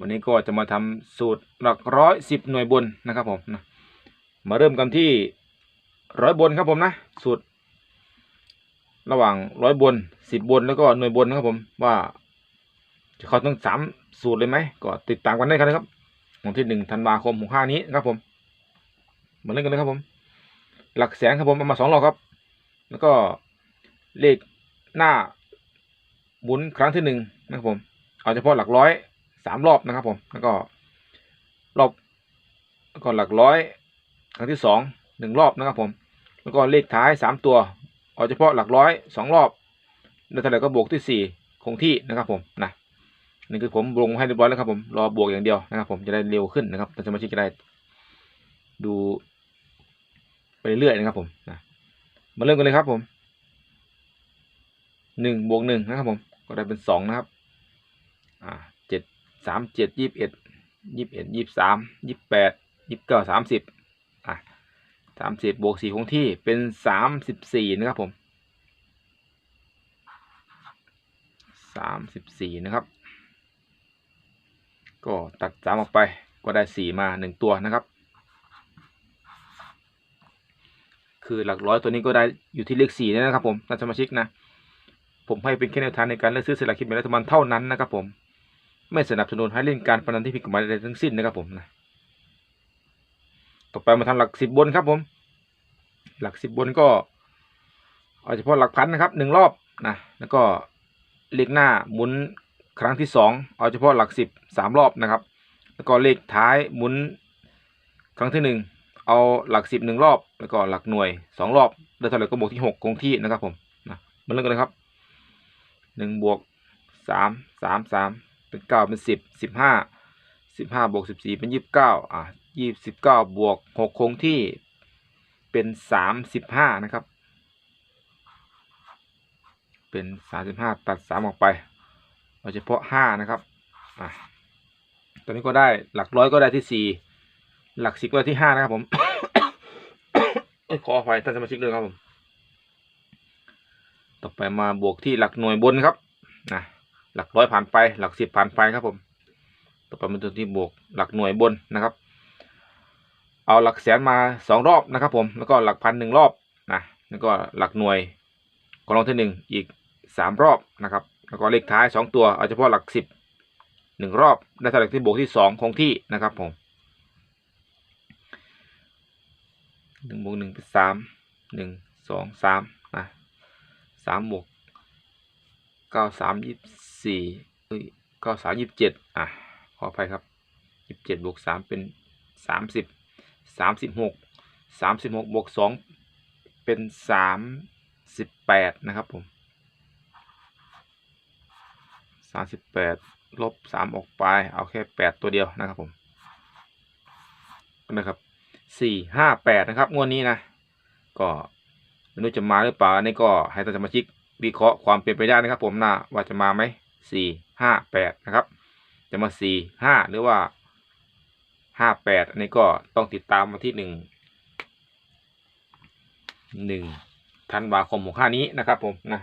วันนี้ก็จะมาทำสูตรหลักร้อยสิบหน่วยบนนะครับผมนะมาเริ่มกันที่ร้อยบนครับผมนะสูตร ระหว่างร้อยบนสิบบนแล้วก็หน่วยบนนะครับผมว่าจะเข้าทั้งสามสูตรเลยไหมก็ติดตามกันได้ครับนะครับวันที่หนึ่งธันวาคมหกห้านี้นะครับผมมาเล่นกันเลยครับผม หลักแสนครับผมเอามาสองรอบครับ แล้วก็เลขหน้าหมุนครั้งที่หนึ่งนะครับผม เอาเฉพาะหลักร้อย สามรอบนะครับผมแล้วก็รอบแล้วก็หลักร้อยครั้งที่สองหนึ่งรอบนะครับผมแล้วก็เลขท้ายสามตัวเอาเฉพาะหลักร้อยสองรอบแล้วเท่าไหร่ก็บวกที่สี่คงที่นะครับผมนะนี่คือผมลงให้เรียบร้อยแล้วครับผมรอบวกอย่างเดียวนะครับผมจะได้เร็วขึ้นนะครับท่านสมาชิกจะได้ดูไปเรื่อยๆนะครับผมนะมาเริ่มกันเลยครับผมหนึ่งบวกหนึ่งนะครับผมก็ได้เป็นสองนะครับ อ่า สามเจ็ดยี่สิบเอ็ดยี่สิบเอ็ดยี่สิบสามยี่สิบแปดยี่สิบเก้าสามสิบอะสามสิบบวกสี่คงที่เป็นสามสิบสี่นะครับผมสามสิบสี่นะครับ ก็ตัดสามออกไปก็ได้สี่มาหนึ่งตัวนะครับ คือหลักร้อยตัวนี้ก็ได้อยู่ที่เลขสี่นะครับผมท่านสมาชิกนะผมให้เป็นแค่แนวทางในการเลือกซื้อสลากกินแบ่งรัฐบาลเท่านั้นนะครับผม ไม่สนับสนุนให้เล่นการพนันที่ผิดกฎหมายใดทั้งสิ้นนะครับผมนะต่อไปมาทำหลักสิบบนครับผม หลักสิบบนก็เอาเฉพาะหลักพันนะครับหนึ่งรอบนะแล้วก็เลขหน้าหมุนครั้งที่สองเอาเฉพาะหลักสิบสามรอบนะครับ แล้วก็เลขท้ายหมุนครั้งที่หนึ่งเอาหลักสิบหนึ่งรอบ แล้วก็หลักหน่วยสองรอบได้เท่าไหร่ก็บวกที่หกคงที่นะครับผมนะมาเริ่มกันเลยครับหนึ่งบวกสามสามสาม เป็นเก้าเป็นสิบสิบห้าสิบห้าบวกสิบสี่เป็นยี่สิบเก้าอะยี่สิบเก้าบวกหกคงที่เป็นสามสิบห้านะครับ เป็นสามสิบห้าตัดสามออกไปเอาเฉพาะห้านะครับอะตอนนี้ก็ได้หลักร้อยก็ได้ที่สี่หลักสิบก็ได้ที่ห้านะครับผมขออภัยท่านสมาชิกเลยครับผม ต่อไปมาบวกที่หลักหน่วยบนครับนะ หลักร้อยผ่านไป หลักสิบผ่านไปครับผม ต่อไปมาตัวที่บวกหลักหน่วยบนนะครับ เอาหลักแสนมาสองรอบนะครับ ผม แล้วก็หลักพันหนึ่งรอบนะ แล้วก็หลักหน่วยกองรองที่หนึ่งอีกสามรอบนะครับ แล้วก็เลขท้ายสองตัว เอาเฉพาะหลักสิบหนึ่งรอบ ได้เท่าไหร่ที่บวกที่สองคงที่นะครับผมหนึ่งบวกหนึ่งเป็นสามหนึ่งสองสามนะสามบวก เก้าสามยี่สี่เอ้ยเก้าสามยี่เจ็ดอะขออภัยครับยี่เจ็ดบวกสามเป็นสามสิบสามสิบหกสามสิบหกบวกสองเป็นสามสิบแปดนะครับผมสามสิบแปดลบสามออกไป เอาแค่แปดตัวเดียวนะครับผมนะครับสี่ห้าแปดนะครับงวดนี้นะ ก็ไม่รู้จะมาหรือเปล่าอันนี้ก็ให้ท่านสมาชิก วิเคราะห์ความเป็นไปได้นะครับ ผมนะว่าจะมาไหมสี่ห้าแปดนะครับ จะมาสี่ห้าหรือว่าห้าแปดอันนี้ก็ต้องติดตามมาที่หนึ่งหนึ่งธันวาคมหกห้านี้นะครับผมนะ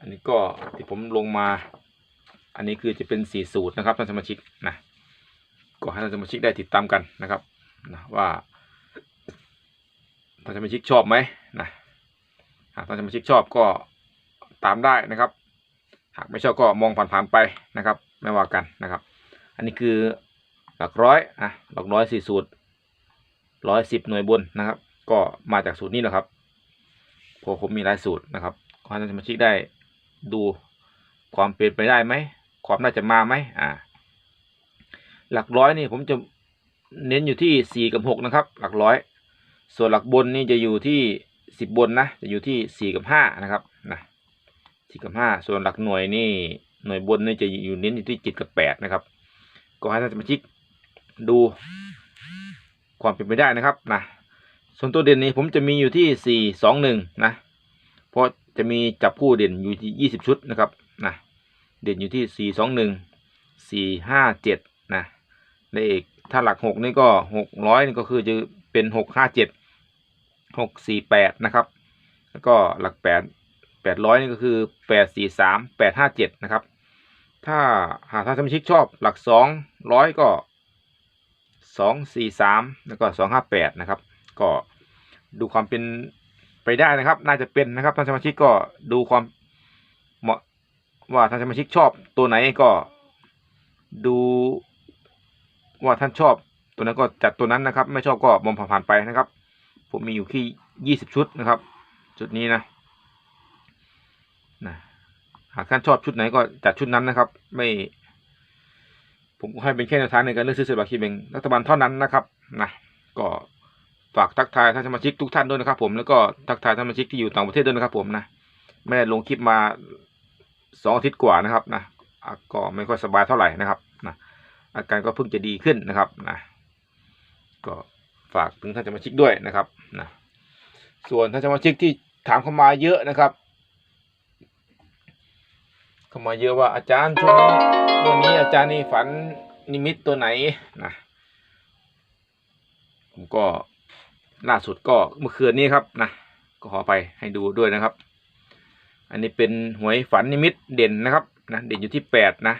อันนี้ก็ที่ผมลงมา อันนี้คือจะเป็นสี่สูตรนะครับท่านสมาชิกนะก็ให้ท่านสมาชิกได้ติดตามกันนะครับนะว่าท่านสมาชิกชอบไหมนะหากท่านสมาชิกชอบก็ ตามได้นะครับ หากไม่ชอบก็มองผ่านๆไปนะครับ ไม่ว่ากันนะครับ อันนี้คือหลักร้อยอะหลักร้อยสี่สูตรร้อยสิบหน่วยบนนะครับ ก็มาจากสูตรนี้แหละครับเพราะผมมีหลายสูตรนะครับขอให้ท่านสมาชิกได้ดูความเป็นไปได้ไหมความน่าจะมาไหมอ่า หลักร้อยนี่ผมจะเน้นอยู่ที่สี่กับหกนะครับ หลักร้อย ส่วนหลักบนนี่จะอยู่ที่สิบบนนะ จะอยู่ที่สี่กับห้านะครับ นะสี่กับห้าส่วนหลักหน่วยนี่หน่วยบนนี่จะอยู่เน้นอยู่ที่เจ็ดกับแปดนะครับ ก็ให้ท่านสมาชิกดูความเป็นไปได้นะครับนะส่วนตัวเด่นนี้ผมจะมีอยู่ที่สี่สองหนึ่งนะเพราะจะมีจับคู่เด่นอยู่ที่ยี่สิบชุดนะครับนะเด่นอยู่ที่สี่สองหนึ่งสี่ห้าเจ็ดนะเลขถ้าหลักหกนี่ก็หกร้อยนี่ก็คือจะเป็นหกห้าเจ็ดหกสี่แปดนะครับ แล้วก็หลักแปด แปดร้อยนี่ก็คือแปดสี่สามแปดห้าเจ็ดนะครับ ถ้าหากท่านสมาชิกชอบหลักสองร้อยก็สองสี่สามแล้วก็สองห้าแปดนะครับ ก็ดูความเป็นไปได้นะครับ น่าจะเป็นนะครับท่านสมาชิกก็ดูความเหมาะว่าท่านสมาชิกชอบตัวไหนก็ดูว่าท่านชอบตัวนั้นก็จัดตัวนั้นนะครับ ไม่ชอบก็มองผ่านๆไปนะครับ ผมมีอยู่ที่ยี่สิบชุดนะครับ ชุดนี้นะ นะหากท่านชอบชุดไหนก็จัดชุดนั้นนะครับ ไม่ผมให้เป็นแค่แนวทางในการเลือกซื้อสลากกินแบ่งรัฐบาลเท่านั้นนะครับนะก็ฝากทักทายท่านสมาชิกทุกท่านด้วยนะครับ ผมแล้วก็ทักทายท่านสมาชิกที่อยู่ต่างประเทศด้วยนะครับ ผมนะไม่ได้ลงคลิปมาสองอาทิตย์กว่านะครับนะอะก็ไม่ค่อยสบายเท่าไหร่นะครับนะอาการก็เพิ่งจะดีขึ้นนะครับนะก็ฝากถึงท่านสมาชิกด้วยนะครับนะส่วนท่านสมาชิกที่ถามเข้ามาเยอะนะครับ เข้ามาเยอะว่าอาจารย์ช่วงนี้วนี้อาจารย์นี่ฝันนิมิตตัวไหนนะผมก็ล่าสุดก็เมื่อคืนนี้ครับนะก็ขอไปให้ดูด้วยนะครับ อันนี้เป็นหวยฝันนิมิตเด่นนะครับนะเด่นอยู่ที่แปดนะ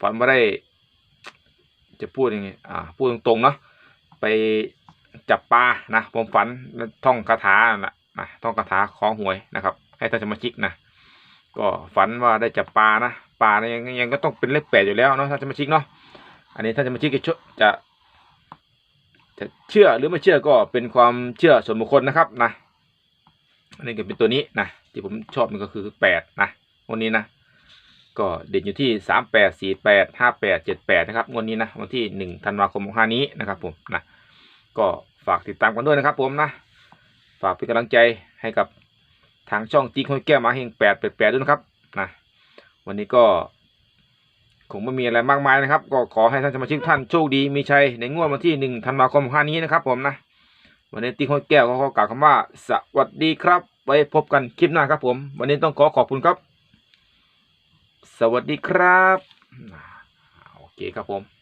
ฝันว่าได้จะพูดยังไงอ่าพูดตรงๆเนาะไปจับปลานะผมฝันท่องคาถานะนะท่องคาถาของหวยนะครับ ให้ท่านสมาชิกนะ ก็ฝันว่าได้จับปลานะปลาเนี่ยยังยังก็ต้องเป็นเลขแปดอยู่แล้วเนาะท่านสมาชิกเนาะอันนี้ท่านสมาชิกจะจะจะเชื่อหรือไม่เชื่อก็เป็นความเชื่อส่วนบุคคลนะครับนะอันนี้ก็เป็นตัวนี้นะที่ผมชอบมันก็คือแปดนะวันนี้นะก็เด่นอยู่ที่สามแปดสี่แปดห้าแปดเจ็ดแปดนะครับวันนี้นะวันที่หนึ่งธันวาคมห้านี้นะครับผมนะก็ฝากติดตามกันด้วยนะครับผมนะฝากเป็นกำลังใจให้กับ ทางช่องติ๊กห้อยแก้วมาเฮงแปดแปดแปดด้วยนะครับนะวันนี้ก็คงไม่มีอะไรมากมายนะครับ ก็ขอให้ท่านสมาชิกท่านโชคดีมีชัยในงวดวันที่หนึ่งธันวาคมห้านี้นะครับ ผมนะวันนี้ติ๊กห้อยแก้วก็ขอกล่าวคำว่า สวัสดีครับ ไว้พบกันคลิปหน้าครับ ผม วันนี้ต้องขอขอบคุณครับ สวัสดีครับโอเคครับผม